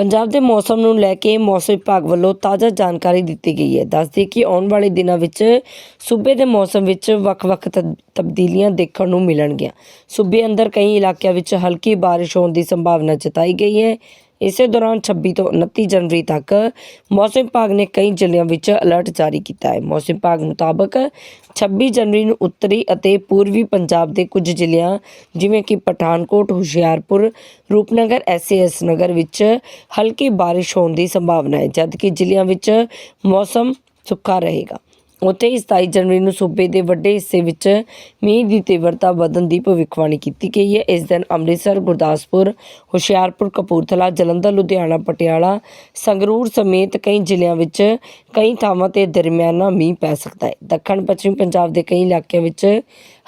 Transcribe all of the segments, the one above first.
ਪੰਜਾਬ ਦੇ ਮੌਸਮ ਨੂੰ ਲੈ ਕੇ ਮੌਸਮ ਵਿਭਾਗ ਵੱਲੋਂ ਤਾਜ਼ਾ ਜਾਣਕਾਰੀ ਦਿੱਤੀ ਗਈ ਹੈ। ਦੱਸਦੇ ਕਿ ਆਉਣ ਵਾਲੇ ਦਿਨਾਂ ਵਿੱਚ ਸੂਬੇ ਦੇ ਮੌਸਮ ਵਿੱਚ ਵੱਖ-ਵੱਖ ਤਬ- ਤਬਦੀਲੀਆਂ ਦੇਖਣ ਨੂੰ ਮਿਲਣਗੀਆਂ। ਸੂਬੇ ਅੰਦਰ ਕਈ ਇਲਾਕਿਆਂ ਵਿੱਚ ਹਲਕੀ ਬਾਰਿਸ਼ ਹੋਣ ਦੀ ਸੰਭਾਵਨਾ ਜਤਾਈ ਗਈ ਹੈ। ਇਸੇ ਦੌਰਾਨ 26 ਤੋਂ 29 ਜਨਵਰੀ ਤੱਕ ਮੌਸਮ ਵਿਭਾਗ ਨੇ ਕਈ ਜ਼ਿਲ੍ਹਿਆਂ ਵਿੱਚ ਅਲਰਟ ਜਾਰੀ ਕੀਤਾ ਹੈ। ਮੌਸਮ ਵਿਭਾਗ ਮੁਤਾਬਕ 26 ਜਨਵਰੀ ਨੂੰ ਉੱਤਰੀ ਅਤੇ ਪੂਰਬੀ ਪੰਜਾਬ ਦੇ ਕੁਝ ਜ਼ਿਲ੍ਹਿਆਂ, ਜਿਵੇਂ ਕਿ ਪਠਾਨਕੋਟ, ਹੁਸ਼ਿਆਰਪੁਰ, ਰੂਪਨਗਰ, ਐਸਏਐਸ ਨਗਰ ਵਿੱਚ ਹਲਕੀ ਬਾਰਿਸ਼ ਹੋਣ ਦੀ ਸੰਭਾਵਨਾ ਹੈ, ਜਦਕਿ ਜ਼ਿਲ੍ਹਿਆਂ ਵਿੱਚ ਮੌਸਮ ਸੁੱਕਾ ਰਹੇਗਾ। ਉੱਥੇ ਹੀ 27 ਜਨਵਰੀ ਨੂੰ ਸੂਬੇ ਦੇ ਵੱਡੇ ਹਿੱਸੇ ਵਿੱਚ ਮੀਂਹ ਦੀ ਤੀਵਰਤਾ ਵਧਣ ਦੀ ਭਵਿੱਖਬਾਣੀ ਕੀਤੀ ਗਈ ਹੈ। ਇਸ ਦਿਨ ਅੰਮ੍ਰਿਤਸਰ, ਗੁਰਦਾਸਪੁਰ, ਹੁਸ਼ਿਆਰਪੁਰ, ਕਪੂਰਥਲਾ, ਜਲੰਧਰ, ਲੁਧਿਆਣਾ, ਪਟਿਆਲਾ, ਸੰਗਰੂਰ ਸਮੇਤ ਕਈ ਜ਼ਿਲ੍ਹਿਆਂ ਵਿੱਚ ਕਈ ਥਾਵਾਂ ਤੇ ਦਰਮਿਆਨਾ ਮੀਂਹ ਪੈ ਸਕਦਾ ਹੈ। ਦੱਖਣ, ਪੱਛਮੀ ਪੰਜਾਬ ਦੇ ਕਈ ਇਲਾਕਿਆਂ ਵਿੱਚ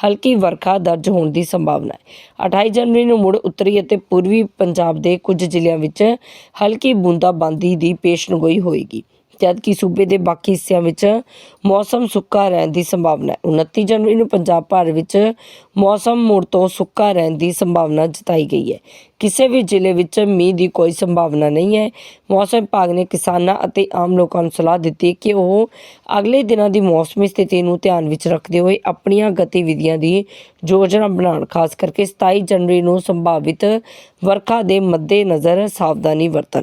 ਹਲਕੀ ਵਰਖਾ ਦਰਜ ਹੋਣ ਦੀ ਸੰਭਾਵਨਾ ਹੈ। 28 ਜਨਵਰੀ ਨੂੰ ਮੁੜ ਉੱਤਰੀ ਅਤੇ ਪੂਰਬੀ ਪੰਜਾਬ ਦੇ ਕੁਝ ਜ਼ਿਲ੍ਹਿਆਂ ਵਿੱਚ ਹਲਕੀ ਬੂੰਦਾਬਾਂਦੀ ਦੀ ਪੇਸ਼ਨਗੋਈ ਹੋਏਗੀ। ਜਦਕਿ ਸੂਬੇ ਦੇ ਬਾਕੀ ਹਿੱਸਿਆਂ ਵਿੱਚ ਮੌਸਮ ਸੁੱਕਾ ਰਹਿਣ ਦੀ ਸੰਭਾਵਨਾ ਹੈ। 29 ਜਨਵਰੀ ਨੂੰ ਪੰਜਾਬ ਭਰ ਵਿੱਚ ਮੌਸਮ ਮੁੜ ਤੋਂ ਸੁੱਕਾ ਰਹਿਣ ਦੀ ਸੰਭਾਵਨਾ ਜਤਾਈ ਗਈ ਹੈ। ਕਿਸੇ ਵੀ ਜ਼ਿਲ੍ਹੇ ਵਿੱਚ ਮੀਂਹ ਦੀ ਕੋਈ ਸੰਭਾਵਨਾ ਨਹੀਂ ਹੈ। ਮੌਸਮ ਵਿਭਾਗ ਨੇ ਕਿਸਾਨਾਂ ਅਤੇ ਆਮ ਲੋਕਾਂ ਨੂੰ ਸਲਾਹ ਦਿੱਤੀ ਕਿ ਉਹ ਅਗਲੇ ਦਿਨਾਂ ਦੀ ਮੌਸਮੀ ਸਥਿਤੀ ਨੂੰ ਧਿਆਨ ਵਿੱਚ ਰੱਖਦੇ ਹੋਏ ਆਪਣੀਆਂ ਗਤੀਵਿਧੀਆਂ ਦੀ ਯੋਜਨਾ ਬਣਾਉਣ, ਖਾਸ ਕਰਕੇ 27 ਜਨਵਰੀ ਨੂੰ ਸੰਭਾਵਿਤ ਵਰਖਾ ਦੇ ਮੱਦੇਨਜ਼ਰ ਸਾਵਧਾਨੀ ਵਰਤਣ।